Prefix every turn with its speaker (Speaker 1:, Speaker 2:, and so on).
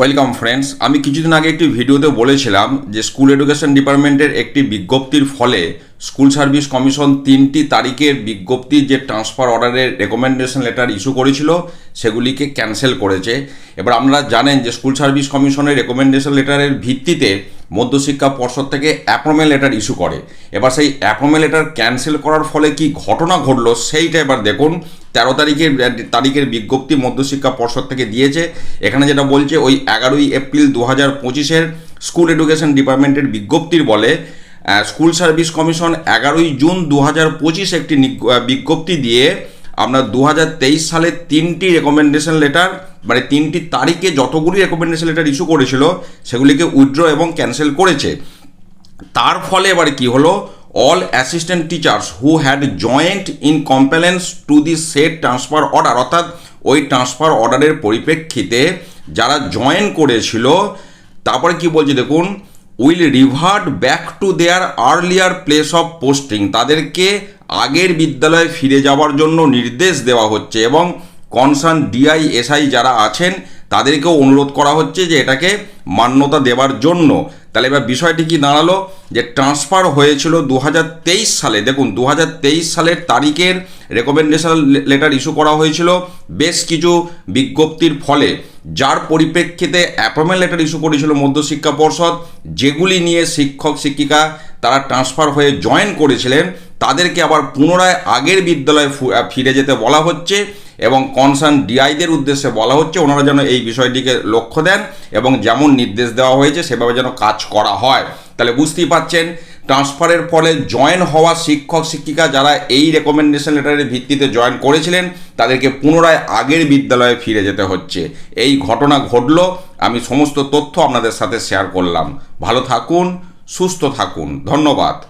Speaker 1: Welcome friends আমি কিছুদিন আগে একটি ভিডিওতে বলেছিলাম যে স্কুল এডুকেশন ডিপার্টমেন্টের একটি বিজ্ঞপ্তির ফলে স্কুল সার্ভিস কমিশন তিনটি তারিখের বিজ্ঞপ্তির যে ট্রান্সফার অর্ডারের রেকমেন্ডেশন লেটার ইস্যু করেছিল, সেগুলিকে ক্যান্সেল করেছে। এবার আপনারা জানেন যে স্কুল সার্ভিস কমিশনের রেকমেন্ডেশন লেটারের ভিত্তিতে মধ্যশিক্ষা পর্ষদ থেকে অ্যাপ্রোমেল লেটার ইস্যু করে। এবার সেই অ্যাপ্রোমেল লেটার ক্যান্সেল করার ফলে কি ঘটনা ঘটলো সেইটা এবার দেখুন। তেরো তারিখের তারিখের বিজ্ঞপ্তি মধ্যশিক্ষা পর্ষদ থেকে দিয়েছে। এখানে যেটা বলছে, ওই এগারোই এপ্রিল দু হাজার পঁচিশের স্কুল এডুকেশন ডিপার্টমেন্টের বিজ্ঞপ্তির বলে স্কুল সার্ভিস কমিশন এগারোই জুন দু হাজার পঁচিশ একটি বিজ্ঞপ্তি দিয়ে আপনার দু সালের তিনটি রেকমেন্ডেশন লেটার মানে তিনটি তারিখে যতগুলি রেকমেন্ডেশন লেটার ইস্যু করেছিল, সেগুলিকে উইথড্র এবং ক্যান্সেল করেছে। তার ফলে এবার কি হলো? All assistant teachers who had joined in compliance to the set transfer order অর্থাৎ ওই ট্রান্সফার অর্ডারের পরিপ্রেক্ষিতে যারা জয়েন করেছিল, তারপরে কি বলছে দেখুন will revert back to their earlier place of posting তাদেরকে আগের বিদ্যালয়ে ফিরে যাওয়ার জন্য নির্দেশ দেওয়া হচ্ছে এবং কনসার্ন ডিআই এসআই যারা আছেন, তাদেরকেও অনুরোধ করা হচ্ছে যে এটাকে মান্যতা দেওয়ার জন্য। তাহলে এবার বিষয়টি কি দাঁড়াল? যে ট্রান্সফার হয়েছিল দু হাজার তেইশ সালে। দেখুন দু হাজার তেইশ সালের তারিখের রেকমেন্ডেশন লেটার ইস্যু করা হয়েছিল। বেশ কিছু বিজ্ঞপ্তির ফলে যার পরিপ্রেক্ষিতে অ্যাপয়েন্টমেন্ট লেটার ইস্যু করেছিল মধ্যশিক্ষা পর্ষদ, যেগুলি নিয়ে শিক্ষক, শিক্ষিকা তারা ট্রান্সফার হয়ে জয়েন করেছিলেন, তাদেরকে আবার পুনরায় আগের বিদ্যালয়ে ফিরে যেতে বলা হচ্ছে এবং কনসার্ন ডিআইদের উদ্দেশ্যে বলা হচ্ছে, ওনারা যেন এই বিষয়টিকে লক্ষ্য দেন এবং যেমন নির্দেশ দেওয়া হয়েছে, সেভাবে যেন কাজ করা হয়। তাহলে বুঝতেই পাচ্ছেন ট্রান্সফারের ফলে জয়েন হওয়া শিক্ষক, শিক্ষিকা যারা এই রেকমেন্ডেশন লেটারের ভিত্তিতে জয়েন করেছিলেন, তাদেরকে পুনরায় আগের বিদ্যালয়ে ফিরে যেতে হচ্ছে। এই ঘটনা ঘটল, আমি সমস্ত তথ্য আপনাদের সাথে শেয়ার করলাম। ভালো থাকুন, সুস্থ থাকুন। ধন্যবাদ।